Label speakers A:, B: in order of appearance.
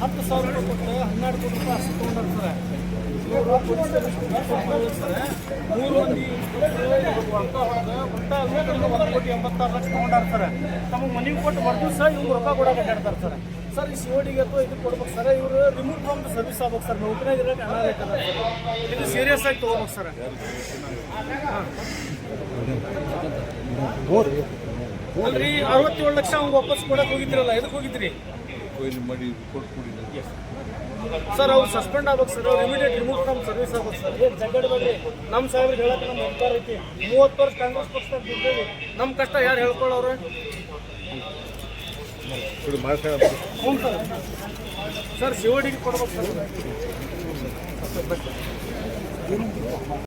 A: ಹತ್ತು ಸಾವಿರ ಕೊಟ್ಟು ಹನ್ನೆರಡು ಕೋಟಿ ರೂಪಾಯಿ ಅಷ್ಟು ತೊಗೊಂಡಾರ ಸರ್ ಇವರು ಪೊಲೀಸ್ ಸರ್ ಮೂರು ಮಂದಿ ಕೋಟಿ ಎಂಬತ್ತಾರು ಲಕ್ಷ ತೊಗೊಂಡಾರ ಸರ್. ತಮಗೆ ಮನೆಗೆ ಕೊಟ್ಟು ಬರ್ದು ಸಹ ಇವ್ರು ರೊಕ್ಕ ಅಡ್ಡಾಡ್ತಾರೆ ಸರ್. ಸರ್, ಈ ಸಿಒಡಿಗೆ ಅಥವಾ ಇದು ಕೊಡ್ಬೇಕು ಸರ್, ಇವರು ರಿಮೂವ್ ಫ್ರಮ್ ದ ಸರ್ವಿಸ್ ಆಗ್ಬೇಕು ಸರ್ ನೌಕರಿಯಾಗ ಇರೋಕೆ ಹಣ ಇದು ಸೀರಿಯಸ್ ಆಗಿ ತೊಗೋಬೇಕು ಸರ್. ಅಲ್ರಿ, ಅರವತ್ತೇಳು ಲಕ್ಷ ಅವ್ನ ವಾಪಸ್ ಕೊಡಕ್ಕೆ ಹೋಗಿದ್ರಲ್ಲ ಎದಕ್ಕೆ ಹೋಗಿದ್ರಿ?
B: ಮಾಡಿ ಕೊಟ್ಬಿಡಿ
A: ಸರ್, ಅವ್ರು ಸಸ್ಪೆಂಡ್ ಆಗ್ಬೇಕು ಸರ್, ಅವ್ರು ಇಮಿಡಿಯೇಟ್ ರಿಮೂವ್ ಫ್ರಮ್ ಸರ್ವಿಸ್ ಆಗ್ಬೇಕು ಸರ್. ಏನು ಬೇಡ್ರಿ ನಮ್ಮ ಸಾಹೇಬ್ರಿಗೆ ಹೇಳಕ್ಕೆ ನಮ್ಮ ಅಧಿಕಾರ ಐತಿ. ಮೂವತ್ತು ವರ್ಷ ಕಾಂಗ್ರೆಸ್ ಪಕ್ಷದಾಗ ಬಿದ್ದೇವೆ ನಮ್ಮ ಕಷ್ಟ ಯಾರು ಹೇಳ್ಕೊಳ್ಳೋರು
B: ಕೊಡಿ ಮಾತಾಡ
A: ಸರ್ ಸರ್ ಸರ್ ಶಿವಡಿಗೆ ಕೊಡ್ಬೇಕು ಸರ್.